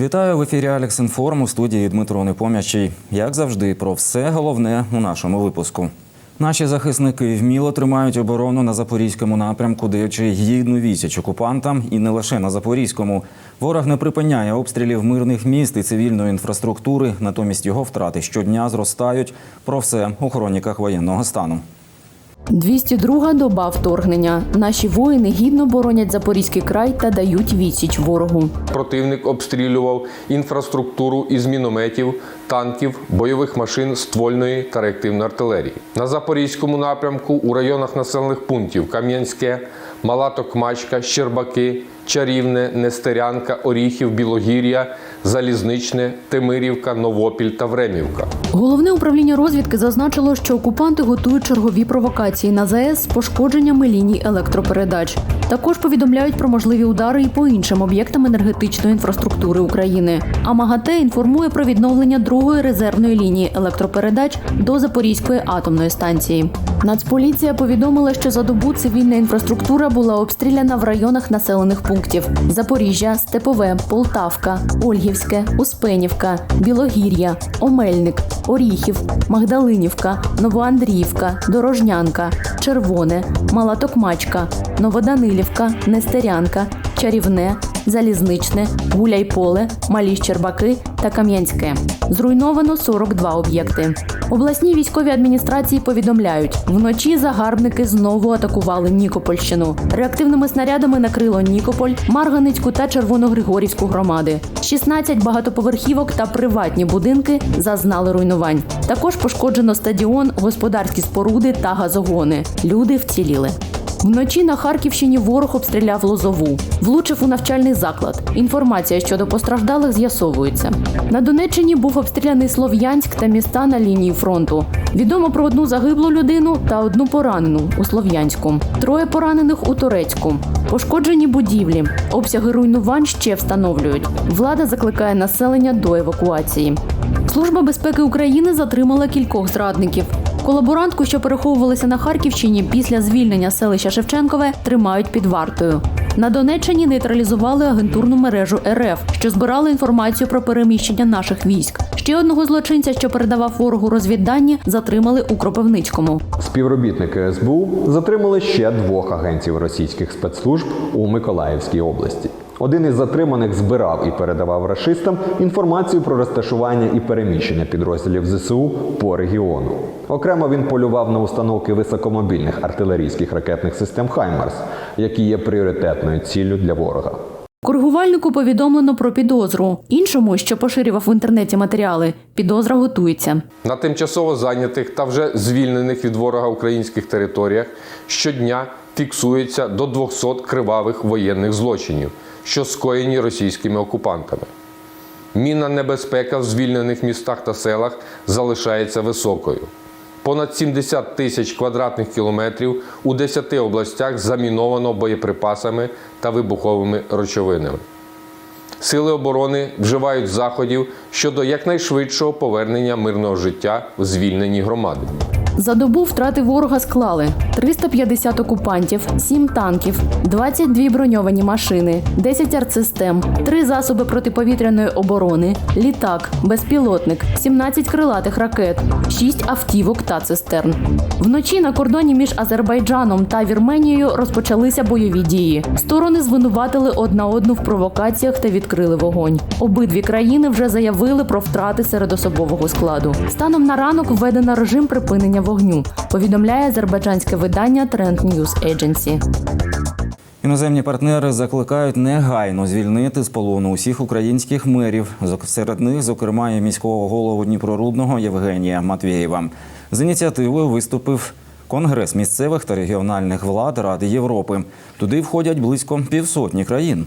Вітаю в ефірі Алекс Інформ у студії Дмитро Непом'ячий. Як завжди, про все головне у нашому випуску. Наші захисники вміло тримають оборону на запорізькому напрямку, даючи гідну відсіч окупантам, і не лише на запорізькому. Ворог не припиняє обстрілів мирних міст і цивільної інфраструктури. Натомість його втрати щодня зростають. Про все у хроніках воєнного стану. 202 доба вторгнення. Наші воїни гідно боронять Запорізький край та дають відсіч ворогу. Противник обстрілював інфраструктуру із мінометів, танків, бойових машин, ствольної та реактивної артилерії. На запорізькому напрямку у районах населених пунктів Кам'янське, Мала Токмачка, Щербаки, Чарівне, Нестерянка, Оріхів, Білогір'я, Залізничне, Тимирівка, Новопіль та Времівка. Головне управління розвідки зазначило, що окупанти готують чергові провокації на ЗАЕС з пошкодженнями ліній електропередач. Також повідомляють про можливі удари і по іншим об'єктам енергетичної інфраструктури України. А МАГАТЕ інформує про відновлення другої резервної лінії електропередач до Запорізької атомної станції. Нацполіція повідомила, що за добу цивільна інфраструктура була обстріляна в районах населених пунктів: Запоріжжя, Степове, Полтавка, Ольгівське, Успенівка, Білогір'я, Омельник, Оріхів, Магдалинівка, Новоандріївка, Дорожнянка, Червоне, Мала Токмачка, Новоданилівка, Нестерянка, Чарівне, Залізничне, Гуляйполе, Малі Щербаки та Кам'янське. Зруйновано 42 об'єкти. Обласні військові адміністрації повідомляють, вночі загарбники знову атакували Нікопольщину. Реактивними снарядами накрило Нікополь, Марганицьку та Червоногригорівську громади. 16 багатоповерхівок та приватні будинки зазнали руйнувань. Також пошкоджено стадіон, господарські споруди та газогони. Люди вціліли. Вночі на Харківщині ворог обстріляв Лозову, влучив у навчальний заклад. Інформація щодо постраждалих з'ясовується. На Донеччині був обстріляний Слов'янськ та міста на лінії фронту. Відомо про одну загиблу людину та одну поранену у Слов'янську. Троє поранених у Турецьку. Пошкоджені будівлі. Обсяги руйнувань ще встановлюють. Влада закликає населення до евакуації. Служба безпеки України затримала кількох зрадників. Колаборантку, що переховувалися на Харківщині після звільнення селища Шевченкове, тримають під вартою. На Донеччині нейтралізували агентурну мережу РФ, що збирала інформацію про переміщення наших військ. Ще одного злочинця, що передавав ворогу розвіддані, затримали у Кропивницькому. Співробітники СБУ затримали ще двох агентів російських спецслужб у Миколаївській області. Один із затриманих збирав і передавав рашистам інформацію про розташування і переміщення підрозділів ЗСУ по регіону. Окремо він полював на установки високомобільних артилерійських ракетних систем Хаймарс, які є пріоритетною ціллю для ворога. Коригувальнику повідомлено про підозру. Іншому, що поширював в інтернеті матеріали, підозра готується. На тимчасово зайнятих та вже звільнених від ворога українських територіях щодня фіксується до 200 кривавих воєнних злочинів, що скоєні російськими окупантами. Мінна небезпека в звільнених містах та селах залишається високою. Понад 70 тисяч квадратних кілометрів у 10 областях заміновано боєприпасами та вибуховими речовинами. Сили оборони вживають заходів щодо якнайшвидшого повернення мирного життя в звільнені громади. За добу втрати ворога склали 350 окупантів, 7 танків, 22 броньовані машини, 10 артсистем, 3 засоби протиповітряної оборони, літак, безпілотник, 17 крилатих ракет, 6 автівок та цистерн. Вночі на кордоні між Азербайджаном та Вірменією розпочалися бойові дії. Сторони звинуватили одна одну в провокаціях та відкрили вогонь. Обидві країни вже заявили про втрати серед особового складу. Станом на ранок введено режим припинення вогню. Повідомляє азербайджанське видання Trend News Agency. Іноземні партнери закликають негайно звільнити з полону усіх українських мерів. Серед них, зокрема, і міського голову Дніпрорудного Євгенія Матвєєва. З ініціативою виступив Конгрес місцевих та регіональних влад Ради Європи. Туди входять близько півсотні країн.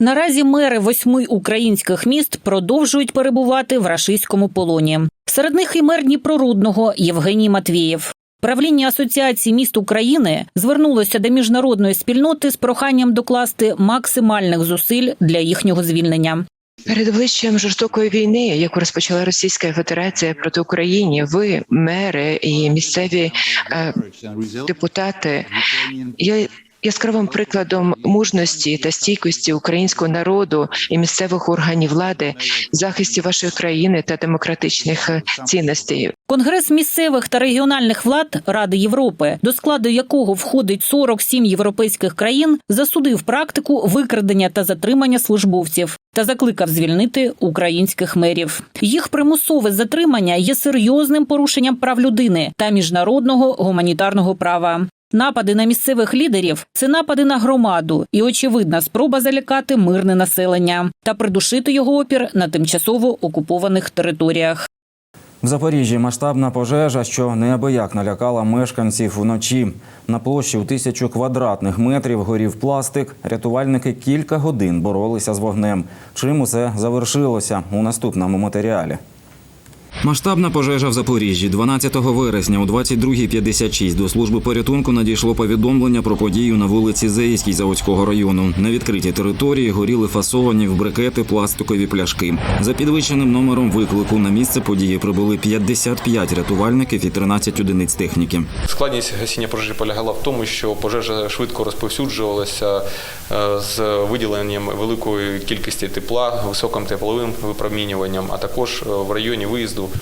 Наразі мери восьми українських міст продовжують перебувати в рашистському полоні. Серед них і мер Дніпрорудного Євгеній Матвієв. Правління Асоціації міст України звернулося до міжнародної спільноти з проханням докласти максимальних зусиль для їхнього звільнення. Перед обличчям жорстокої війни, яку розпочала Російська Федерація проти України, ви, мери і місцеві е, депутати, я Яскравим прикладом мужності та стійкості українського народу і місцевих органів влади захисті вашої країни та демократичних е, цінностей. Конгрес місцевих та регіональних влад Ради Європи, до складу якого входить 47 європейських країн, засудив практику викрадення та затримання службовців та закликав звільнити українських мерів. Їх примусове затримання є серйозним порушенням прав людини та міжнародного гуманітарного права. Напади на місцевих лідерів це напади на громаду і очевидна спроба залякати мирне населення та придушити його опір на тимчасово окупованих територіях. В Запоріжжі масштабна пожежа, що неабияк налякала мешканців вночі. На площі у тисячу квадратних метрів горів пластик. Рятувальники кілька годин боролися з вогнем. Чим усе завершилося у наступному матеріалі. Масштабна пожежа в Запоріжжі 12 вересня о 22.56 до служби порятунку надійшло повідомлення про подію на вулиці Зейській Заводського району. На відкритій території горіли фасовані в брикети пластикові пляшки. За підвищеним номером виклику на місце події прибули 55 рятувальників і 13 одиниць техніки. Складність гасіння пожежі полягала в тому, що пожежа швидко розповсюджувалася з виділенням великої кількості тепла, високим тепловим випромінюванням, а також е, в районі виїзду е,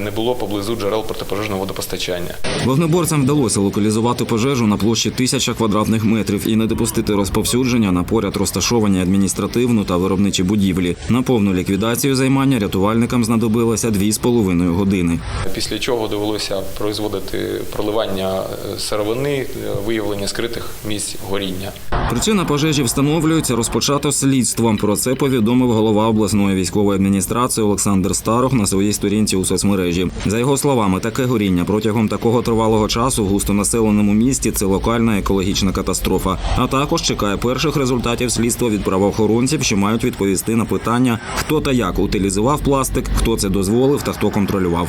не було поблизу джерел протипожежного водопостачання. Вогнеборцям вдалося локалізувати пожежу на площі тисяча квадратних метрів і не допустити розповсюдження на поряд розташовані адміністративну та виробничі будівлі. На повну ліквідацію займання рятувальникам знадобилося дві з половиною години. Після чого довелося производити проливання е, сировини, е, виявлення скритих місць горіння. Причина пожежі встановлюється розпочато слідством. Про це повідомив голова обласної військової адміністрації Олександр Старох на своїй сторінці у соцмережі. За його словами, таке горіння протягом такого тривалого часу в густонаселеному місті це локальна екологічна катастрофа. А також чекає перших результатів слідства від правоохоронців, що мають відповісти на питання, хто та як утилізував пластик, хто це дозволив та хто контролював.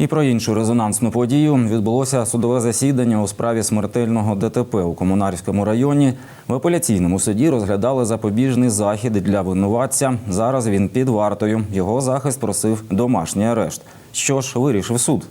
І про іншу резонансну подію відбулося судове засідання у справі смертельного ДТП у Комунарському районі. В апеляційному суді розглядали запобіжний захід для винуватця. Зараз він під вартою. Його захист просив домашній арешт. Що ж вирішив суд?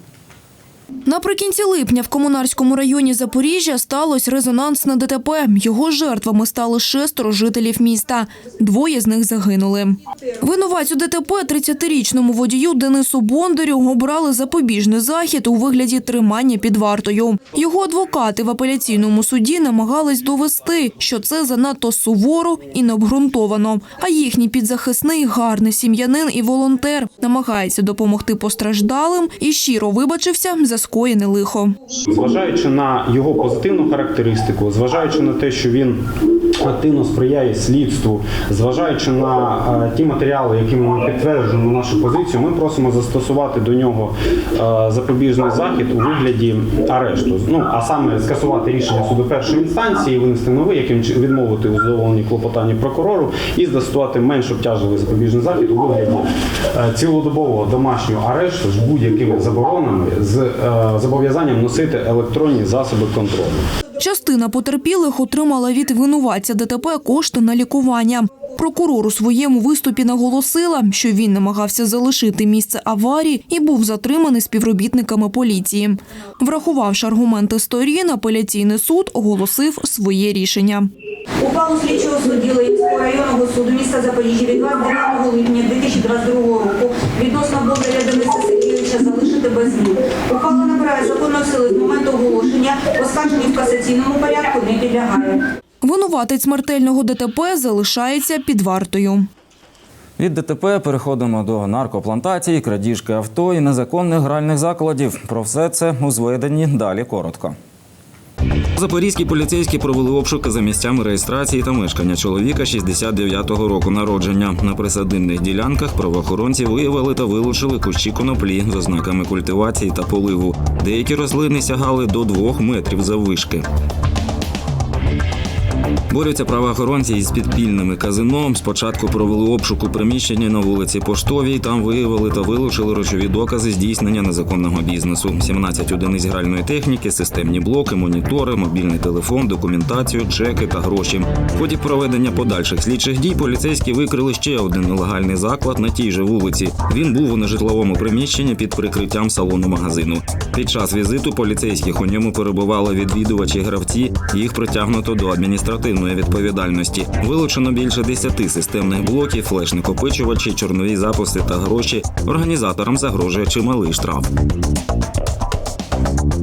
Наприкінці липня в комунарському районі Запоріжжя сталося резонансне ДТП. Його жертвами стали шестеро жителів міста. Двоє з них загинули. Винуватцю ДТП 30-річному водію Денису Бондарю обрали запобіжний захід у вигляді тримання під вартою. Його адвокати в апеляційному суді намагались довести, що це занадто суворо і необґрунтовано. А їхній підзахисний гарний сім'янин і волонтер намагається допомогти постраждалим і щиро вибачився за скоєне лихо. Зважаючи на його позитивну характеристику, зважаючи на те, що він активно сприяє слідству, зважаючи на е, ті матеріали, якими ми підтверджуємо нашу позицію, ми просимо застосувати до нього е, запобіжний захід у вигляді арешту. Ну а саме скасувати рішення суду першої інстанції, винести новий, яким відмовити у задоволенні клопотанні прокурору і застосувати менш обтяжливий запобіжний захід у вигляді е, цілодобового домашнього арешту з будь-якими заборонами з зобов'язанням носити електронні засоби контролю. Частина потерпілих отримала від винуватця ДТП кошти на лікування. Прокурор у своєму виступі наголосила, що він намагався залишити місце аварії і був затриманий співробітниками поліції. Врахувавши аргументи сторін, апеляційний суд оголосив своє рішення. Ухвалу слідчого судді Ленінського районного суду міста Запоріжжя від 29 липня 2022 року відносно Бондаря Дениса Сергійовича залишити без змін. Ухвала набирає законної сили з моменту оголошення, оскарженню в касаційному порядку не підлягає. Винуватець смертельного ДТП залишається під вартою. Від ДТП переходимо до наркоплантації, крадіжки авто і незаконних гральних закладів. Про все це у зведенні далі коротко. Запорізькі поліцейські провели обшуки за місцями реєстрації та мешкання чоловіка 69-го року народження. На присадинних ділянках правоохоронці виявили та вилучили кущі коноплі з ознаками культивації та поливу. Деякі рослини сягали до двох метрів заввишки. Борються правоохоронці із підпільними казином. Спочатку провели обшук у приміщенні на вулиці Поштовій. Там виявили та вилучили речові докази здійснення незаконного бізнесу: 17 одиниць гральної техніки, системні блоки, монітори, мобільний телефон, документацію, чеки та гроші. В ході проведення подальших слідчих дій поліцейські викрили ще один нелегальний заклад на тій же вулиці. Він був у нежитловому приміщенні під прикриттям салону магазину. Під час візиту поліцейських у ньому перебували відвідувачі гравці. Їх притягнуто до адміністративної відповідальності. Вилучено більше 10 системних блоків, флеш-накопичувачі, чорнові записи та гроші. Організаторам загрожує чималий штраф.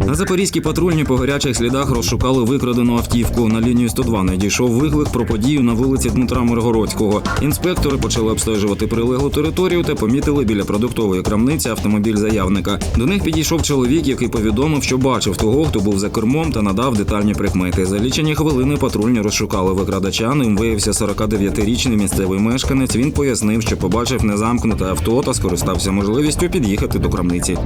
На запорізькій патрульні по гарячих слідах розшукали викрадену автівку. На лінію 102 надійшов виклик про подію на вулиці Дмитра Миргородського. Інспектори почали обстежувати прилеглу територію та помітили біля продуктової крамниці автомобіль заявника. До них підійшов чоловік, який повідомив, що бачив того, хто був за кермом та надав детальні прикмети. За лічені хвилини патрульні розшукали викрадача. Ним виявився 49-річний місцевий мешканець. Він пояснив, що побачив незамкнуте авто та скористався можливістю під'їхати до крамниці.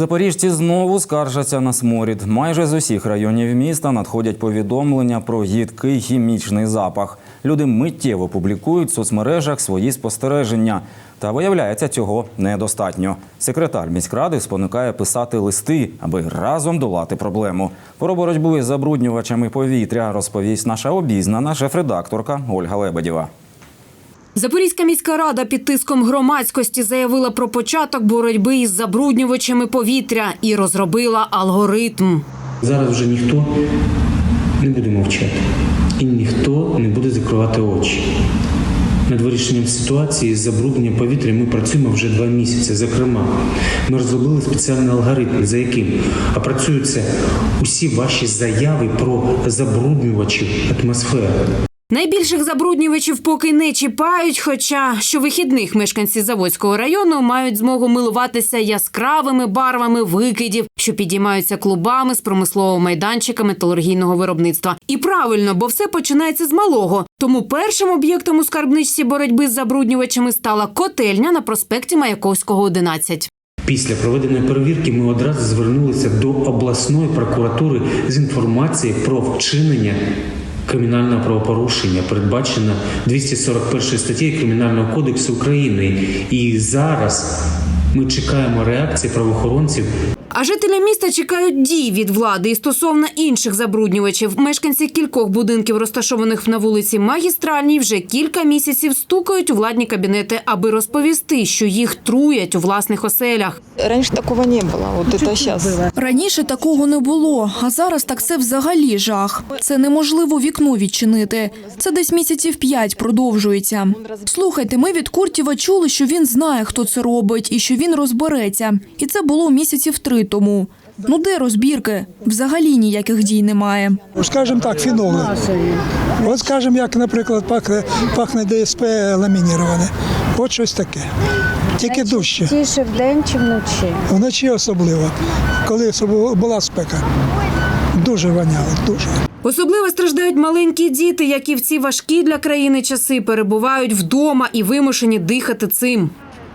Запоріжці знову скаржаться на сморід. Майже з усіх районів міста надходять повідомлення про їдкий хімічний запах. Люди миттєво публікують в соцмережах свої спостереження. Та виявляється, цього недостатньо. Секретар міськради спонукає писати листи, аби разом долати проблему. Про боротьбу із забруднювачами повітря розповість наша обізнана шеф-редакторка Ольга Лебедєва. Запорізька міська рада під тиском громадськості заявила про початок боротьби із забруднювачами повітря і розробила алгоритм. Зараз вже ніхто не буде мовчати і ніхто не буде закривати очі. Над вирішенням ситуації з забрудненням повітря ми працюємо вже два місяці. Зокрема, ми розробили спеціальний алгоритм, за яким опрацюються усі ваші заяви про забруднювачів атмосфери. Найбільших забруднювачів поки не чіпають, хоча щовихідних мешканці Заводського району мають змогу милуватися яскравими барвами викидів, що підіймаються клубами з промислового майданчика металургійного виробництва. І правильно, бо все починається з малого. Тому першим об'єктом у скарбничці боротьби з забруднювачами стала котельня на проспекті Маяковського, 11. Після проведеної перевірки ми одразу звернулися до обласної прокуратури з інформацією про вчинення кримінального правопорушення, передбачена 241 статтєю Кримінального кодексу України. І зараз ми чекаємо реакції правоохоронців А жителі міста чекають дій від влади і стосовно інших забруднювачів. Мешканці кількох будинків, розташованих на вулиці Магістральній, вже кілька місяців стукають у владні кабінети, аби розповісти, що їх труять у власних оселях. Раньше такого не было. Вот это сейчас. Раніше такого не було, а зараз так це взагалі жах. Це неможливо вікно відчинити. Це десь місяців п'ять продовжується. Слухайте, ми від Куртєва чули, що він знає, хто це робить, і що він розбереться. І це було місяців три тому. Ну де розбірки? Взагалі ніяких дій немає. Скажімо так, фіноли. От скажімо, як, наприклад, пахне, пахне ДСП ламініроване. От щось таке. Тільки дужче. Тіше вдень чи вночі? Вночі особливо, коли була спека. Дуже воняло, дуже. Особливо страждають маленькі діти, які в ці важкі для країни часи перебувають вдома і вимушені дихати цим.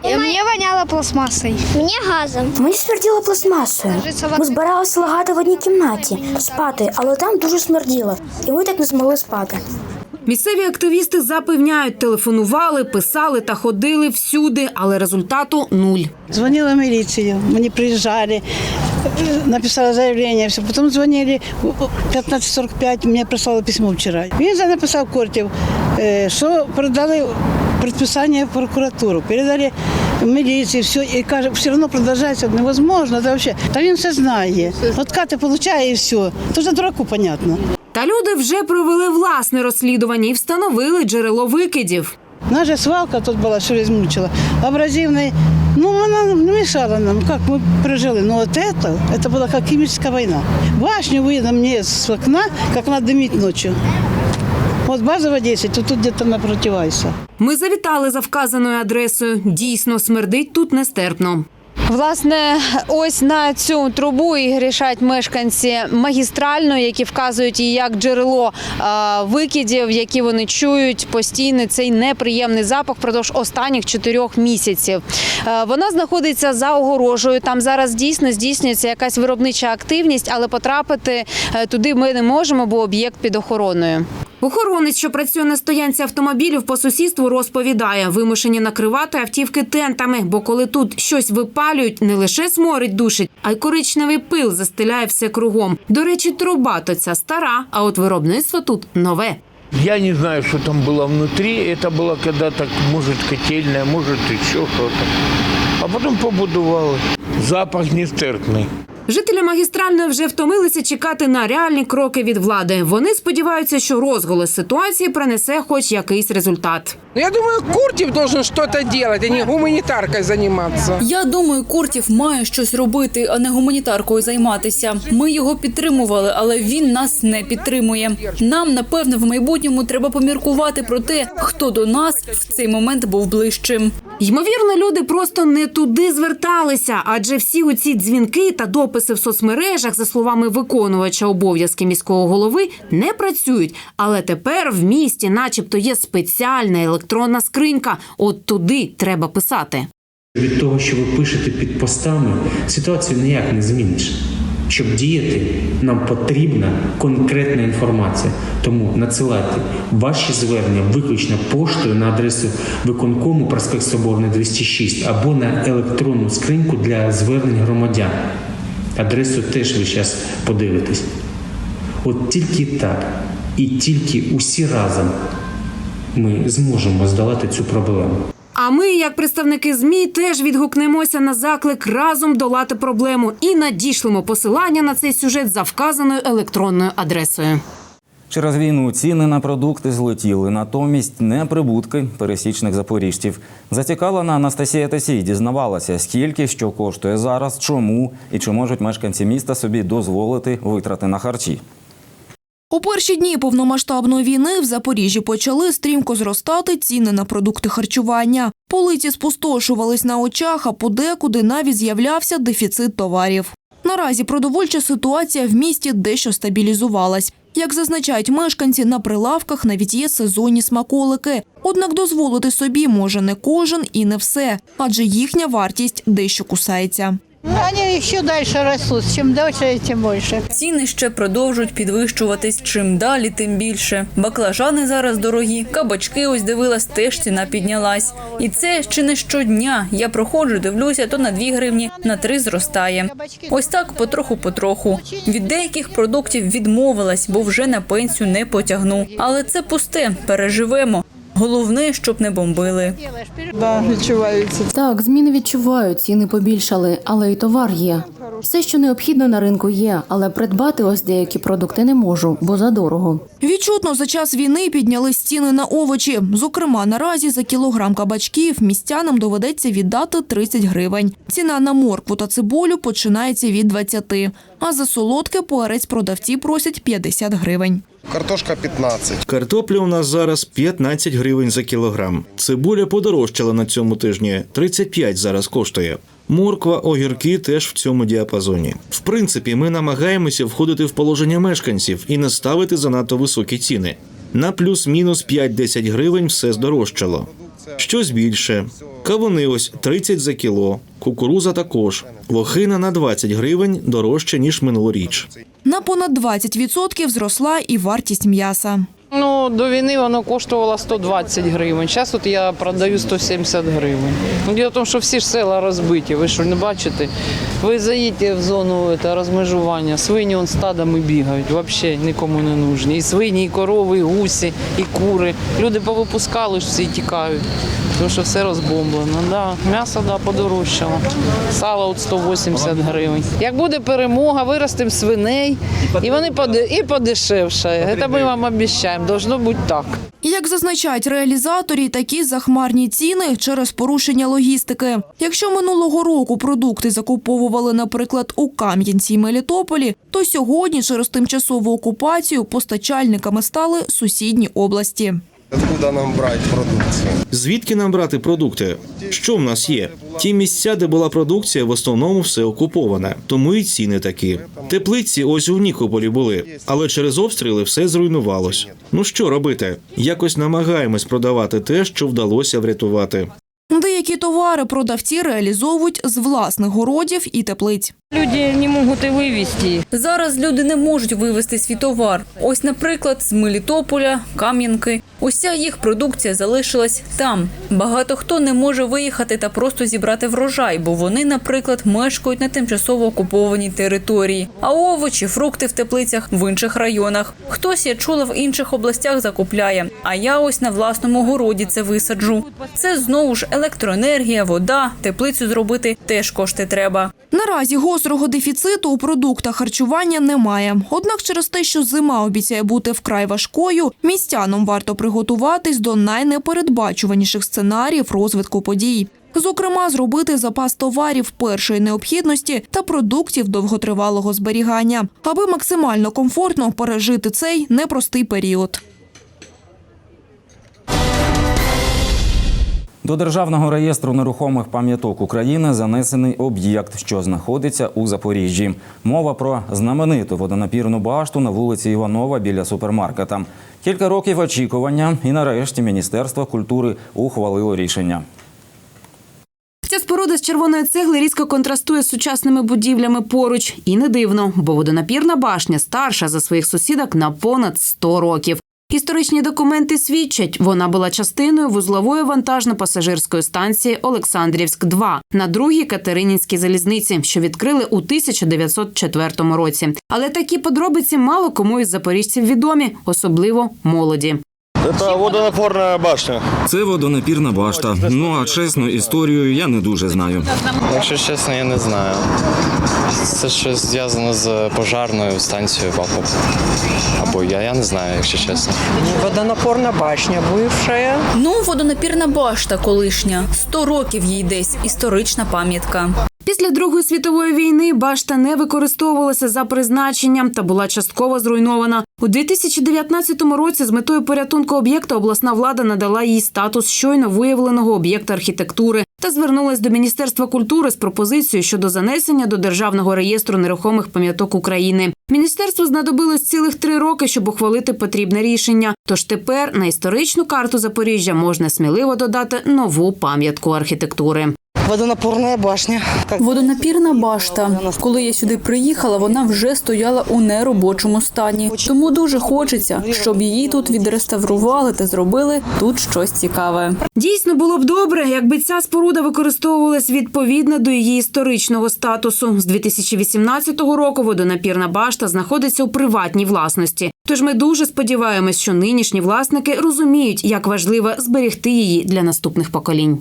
Мені воняло пластмасою. Мені газом. Мені смерділо пластмасою. Ми збиралися лягати в одній кімнаті, спати, але там дуже смерділо, і ми так не змогли спати. Місцеві активісти запевняють, телефонували, писали та ходили всюди, але результату нуль. Звонила в милицию, мне приезжали, э, написала заявление, все. Потом звонили в 15.45, мне прислало письмо вчера. Він за написав Кортів, е, що продали предписание в прокуратуру, передали в міліцію, все, і каже, все одно продовжується невозможно, це вообще. Та він все знає. Откати получає і все. То ж дураку понятно. Та люди вже провели власне розслідування і встановили джерело викидів. Наша свалка тут була, що розмучила. Абразивний, ну вона не мешала нам, як ми пережили. Но вот это, это была как химическая война. Башню видно мне с окна, как она дымит ночью. Вот базово 10, то тут где-то напротив Айса. Ми завітали за вказаною адресою. Дійсно, смердить тут нестерпно. Власне, ось на цю трубу і грішать мешканці магістрально, які вказують її як джерело викидів, які вони чують постійно цей неприємний запах впродовж останніх чотирьох місяців. Вона знаходиться за огорожею. Там зараз дійсно здійснюється якась виробнича активність, але потрапити е, туди ми не можемо, бо об'єкт під охороною. Охоронець, що працює на стоянці автомобілів по сусідству, розповідає, вимушені накривати автівки тентами, бо коли тут щось випалюють, не лише сморить душить, а й коричневий пил застеляє все кругом. До речі, труба то ця стара, а от виробництво тут нове. Я не знаю, что там было внутри. Это было когда-то, может, котельная, может, еще что-то. А потом побудували. Запах нестерпний. Жителі магістральної вже втомилися чекати на реальні кроки від влади. Вони сподіваються, що розголос ситуації принесе хоч якийсь результат. Ну, Я думаю, Куртів должен что-то делать, а не гуманитаркой заниматься. Я думаю, Куртів має щось робити, а не гуманітаркою займатися. Ми його підтримували, але він нас не підтримує. Нам, напевне, в майбутньому треба поміркувати про те, хто до нас в цей момент був ближчим. Ймовірно, люди просто не туди зверталися, адже всі оці дзвінки та дописи в соцмережах, за словами виконувача обов'язки міського голови, не працюють. Але тепер в місті, начебто, є спеціальна електронна скринька. От туди треба писати. Від того, що ви пишете під постами, ситуацію ніяк не зміниш. Щоб діяти, нам потрібна конкретна інформація. Тому надсилайте ваші звернення виключно поштою на адресу виконкому проспект Соборний 206 або на електронну скриньку для звернень громадян. Адресу теж ви зараз подивитесь. От тільки так і тільки усі разом ми зможемо здолати цю проблему. А ми, як представники змі, теж відгукнемося на заклик разом долати проблему і надішлемо посилання на цей сюжет за вказаною електронною адресою. Через війну ціни на продукти злетіли, натомість не прибутки пересічних запоріжців. Зацікавлена Анастасія Тасій дізнавалася, скільки що коштує зараз, чому і чи можуть мешканці міста собі дозволити витрати на харчі. У перші дні повномасштабної війни в Запоріжжі почали стрімко зростати ціни на продукти харчування. Полиці спустошувались на очах, а подекуди навіть з'являвся дефіцит товарів. Наразі продовольча ситуація в місті дещо стабілізувалась. Як зазначають мешканці, на прилавках навіть є сезонні смаколики. Однак дозволити собі може не кожен і не все, адже їхня вартість дещо кусається. Вони ще далі ростуть. Чим далі, тим більше. Ціни ще продовжують підвищуватись. Чим далі, тим більше. Баклажани зараз дорогі, кабачки ось дивилась, теж ціна піднялась. І це чи не щодня. Я проходжу, дивлюся, то на 2 гривні, на 3 зростає. Ось так потроху-потроху. Від деяких продуктів відмовилась, бо вже на пенсію не потягну. Але це пусте, переживемо. Головне, щоб не бомбили. Да, відчувається. Так, зміни відчувають, ціни побільшали, але й товар є. Все, що необхідно на ринку є, але придбати ось деякі продукти не можу, бо задорого. Відчутно за час війни піднялись ціни на овочі. Зокрема, наразі за кілограм кабачків містянам доведеться віддати 30 гривень. Ціна на моркву та цибулю починається від 20, а за солодке перець продавці просять 50 гривень. Картошка 15. Картопля у нас зараз 15 гривень за кілограм. Цибуля подорожчала на цьому тижні. 35 зараз коштує. Морква, огірки теж в цьому діапазоні. В принципі, ми намагаємося входити в положення мешканців і не ставити занадто високі ціни. На плюс-мінус 5-10 гривень все здорожчало. Щось більше. Кавуни ось 30 за кіло, кукуруза також. Лохина на 20 гривень дорожче, ніж минулоріч. На понад 20% зросла і вартість м'яса. Ну, до війни воно коштувало 120 гривень. Зараз от я продаю 170 гривень. Ну, Діло в тому, що всі ж села розбиті, ви що не бачите? Ви заїдьте в зону та, розмежування, свині он стадами бігають, взагалі нікому не нужні. І свині, і корови, і гусі, і кури. Люди повипускали ж всі тікають, тому що все розбомблено. Да. М'ясо да, подорожчало. Сало от 180 гривень. Як буде перемога, виростемо свиней, і вони і подешевшає. Це ми вам обіцяємо. Должно бути так. Як зазначають реалізаторі, такі захмарні ціни через порушення логістики. Якщо минулого року продукти закуповували, наприклад, у Кам'янці й Мелітополі, то сьогодні через тимчасову окупацію постачальниками стали сусідні області. Откуда нам брати продукцію? Звідки нам брати продукти? Що в нас є? Ті місця, де була продукція, в основному все окуповане, тому і ціни такі. Теплиці ось у Нікополі були, але через обстріли все зруйнувалось. Ну що робити? Якось намагаємось продавати те, що вдалося врятувати. Деякі товари продавці реалізовують з власних городів і теплиць. Люди не можуть і вивезти. Зараз люди не можуть вивезти свій товар. Ось, наприклад, з Мелітополя, Кам'янки. Уся їх продукція залишилась там. Багато хто не може виїхати та просто зібрати врожай, бо вони, наприклад, мешкають на тимчасово окупованій території. А овочі, фрукти в теплицях в інших районах. Хтось я чула в інших областях закупляє. А я ось на власному городі це висаджу. Це знову ж електроенергія, вода, теплицю зробити теж кошти треба. Наразі гострого дефіциту у продуктах харчування немає. Однак через те, що зима обіцяє бути вкрай важкою, містянам варто приготуватись до найнепередбачуваніших сценаріїв розвитку подій. Зокрема, зробити запас товарів першої необхідності та продуктів довготривалого зберігання, аби максимально комфортно пережити цей непростий період. До державного реєстру нерухомих пам'яток України занесений об'єкт, що знаходиться у Запоріжжі. Мова про знамениту водонапірну башту на вулиці Іванова біля супермаркета. Кілька років очікування, і нарешті Міністерство культури ухвалило рішення. Ця споруда з червоної цегли різко контрастує з сучасними будівлями поруч. І не дивно, бо водонапірна башня старша за своїх сусідок на понад 100 років. Історичні документи свідчать, вона була частиною вузлової вантажно-пасажирської станції Олександрівськ 2 на другій Катеринінській залізниці, що відкрили у 1904 році. Але такі подробиці мало кому із запоріжців відомі, особливо молоді. Це водонапорна башня. Це водонапірна башта. Ну а чесно, історію я не дуже знаю. Якщо чесно, я не знаю. Це щось зв'язано з пожарною станцією або, або я, я не знаю, якщо чесно. Водонапорна башня бывшая. Ну, водонапірна башта колишня. 100 років їй десь. Історична пам'ятка. Після Другої світової війни башта не використовувалася за призначенням та була частково зруйнована. У 2019 році з метою порятунку об'єкта обласна влада надала їй статус щойно виявленого об'єкта архітектури та звернулась до Міністерства культури з пропозицією щодо занесення до державного реєстру нерухомих пам'яток України. Міністерству знадобилось цілих три роки, щоб ухвалити потрібне рішення. Тож тепер на історичну карту Запоріжжя можна сміливо додати нову пам'ятку архітектури. Водонапорна башня. Водонапірна башта. Коли я сюди приїхала, вона вже стояла у неробочому стані. Тому дуже хочеться, щоб її тут відреставрували та зробили тут щось цікаве. Дійсно було б добре, якби ця споруда використовувалась відповідно до її історичного статусу. З 2018 року водонапірна башта знаходиться у приватній власності. Тож ми дуже сподіваємось, що нинішні власники розуміють, як важливо зберегти її для наступних поколінь.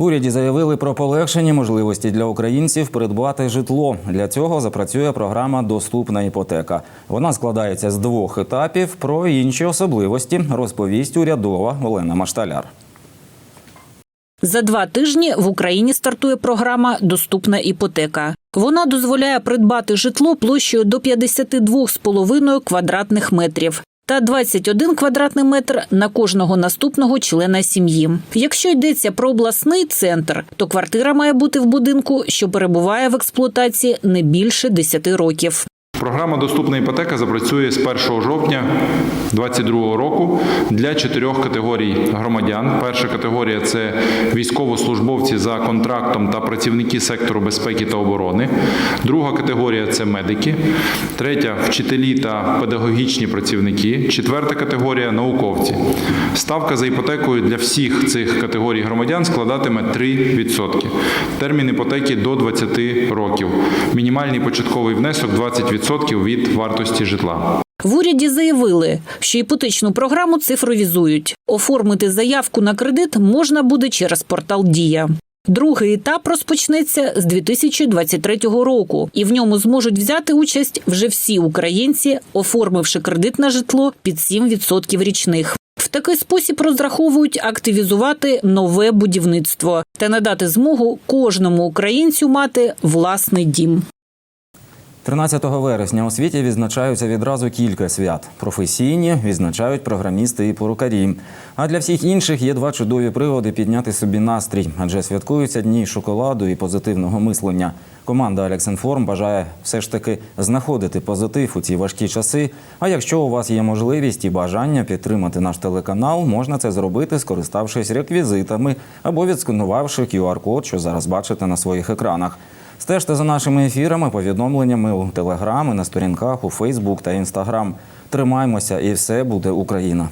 Уряді заявили про полегшені можливості для українців придбати житло. Для цього запрацює програма Доступна іпотека. Вона складається з двох етапів. Про інші особливості розповість урядова Олена Машталяр. За два тижні в Україні стартує програма Доступна іпотека. Вона дозволяє придбати житло площею до 52,5 квадратних метрів та 21 квадратний метр на кожного наступного члена сім'ї. Якщо йдеться про обласний центр, то квартира має бути в будинку, що перебуває в експлуатації не більше 10 років. Програма Доступна іпотека запрацює з 1 жовтня 2022 року для чотирьох категорій громадян. Перша категорія це військовослужбовці за контрактом та працівники сектору безпеки та оборони. Друга категорія це медики. Третя вчителі та педагогічні працівники. Четверта категорія науковці. Ставка за іпотекою для всіх цих категорій громадян складатиме 3%. Термін іпотеки до 20 років. Мінімальний початковий внесок 20% від вартості житла. В уряді заявили, що іпотечну програму цифровізують. Оформити заявку на кредит можна буде через портал Дія. Другий етап розпочнеться з 2023 року, і в ньому зможуть взяти участь вже всі українці, оформивши кредит на житло під 7% річних. В такий спосіб розраховують активізувати нове будівництво та надати змогу кожному українцю мати власний дім. 13 вересня у світі відзначаються відразу кілька свят. Професійні відзначають програмісти і порукарі. А для всіх інших є два чудові приводи підняти собі настрій, адже святкуються дні шоколаду і позитивного мислення. Команда Алексінформ бажає все ж таки знаходити позитив у ці важкі часи. А якщо у вас є можливість і бажання підтримати наш телеканал, можна це зробити, скориставшись реквізитами або відсканувавши QR-код, що зараз бачите на своїх екранах. Стежте за нашими ефірами, повідомленнями у телеграми, на сторінках у Фейсбук та Інстаграм. Тримаймося, і все буде Україна.